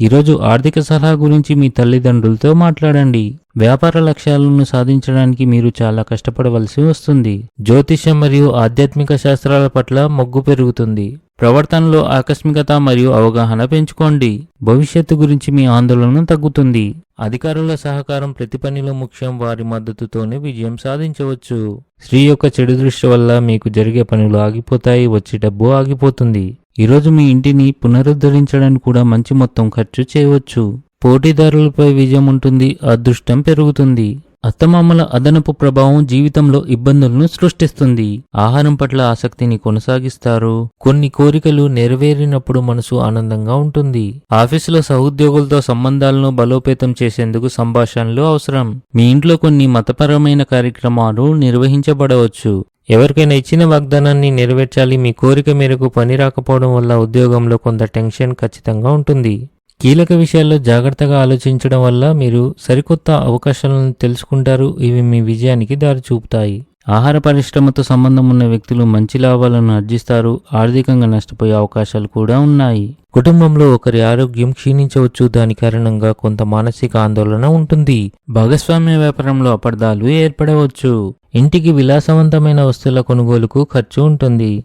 ఈరోజు ఆర్థిక సలహా గురించి మీ తల్లిదండ్రులతో మాట్లాడండి. వ్యాపార లక్ష్యాలను సాధించడానికి మీరు చాలా కష్టపడవలసి వస్తుంది. జ్యోతిష్యం మరియు ఆధ్యాత్మిక శాస్త్రాల పట్ల మొగ్గు పెరుగుతుంది. ప్రవర్తనలో ఆకస్మికత మరియు అవగాహన పెంచుకోండి. భవిష్యత్తు గురించి మీ ఆందోళన తగ్గుతుంది. అధికారుల సహకారం ప్రతి పనిలో ముఖ్యం. వారి మద్దతుతోనే విజయం సాధించవచ్చు. స్త్రీ యొక్క చెడు దృష్టి వల్ల మీకు జరిగే పనులు ఆగిపోతాయి. వచ్చే డబ్బు ఆగిపోతుంది. ఈరోజు మీ ఇంటిని పునరుద్ధరించడానికి కూడా మంచి మొత్తం ఖర్చు చేయవచ్చు. పోటీదారులపై విజయం ఉంటుంది అదృష్టం పెరుగుతుంది. అత్తమామల అదనపు ప్రభావం జీవితంలో ఇబ్బందులను సృష్టిస్తుంది. ఆహారం పట్ల ఆసక్తిని కొనసాగిస్తారు. కొన్ని కోరికలు నెరవేరినప్పుడు మనసు ఆనందంగా ఉంటుంది. ఆఫీసులో సహోద్యోగులతో సంబంధాలను బలోపేతం చేసేందుకు సంభాషణలు అవసరం. మీ ఇంట్లో కొన్ని మతపరమైన కార్యక్రమాలు నిర్వహించబడవచ్చు. ఎవరికైనా ఇచ్చిన వాగ్దానాన్ని నెరవేర్చాలి మీ కోరిక మేరకు పని రాకపోవడం వల్ల ఉద్యోగంలో కొంత టెన్షన్ ఖచ్చితంగా ఉంటుంది. కీలక విషయాల్లో జాగ్రత్తగా ఆలోచించడం వల్ల మీరు సరికొత్త అవకాశాలను తెలుసుకుంటారు. ఇవి మీ విజయానికి దారి చూపుతాయి ఆహార పరిశ్రమతో సంబంధం ఉన్న వ్యక్తులు మంచి లాభాలను ఆర్జిస్తారు ఆర్థికంగా నష్టపోయే అవకాశాలు కూడా ఉన్నాయి. కుటుంబంలో ఒకరి ఆరోగ్యం క్షీణించవచ్చు దాని కారణంగా కొంత మానసిక ఆందోళన ఉంటుంది. భాగస్వామ్య వ్యాపారంలో అపార్థాలు ఏర్పడవచ్చు. ఇంటికి విలాసవంతమైన వస్తువుల కొనుగోలుకు ఖర్చు ఉంటుంది.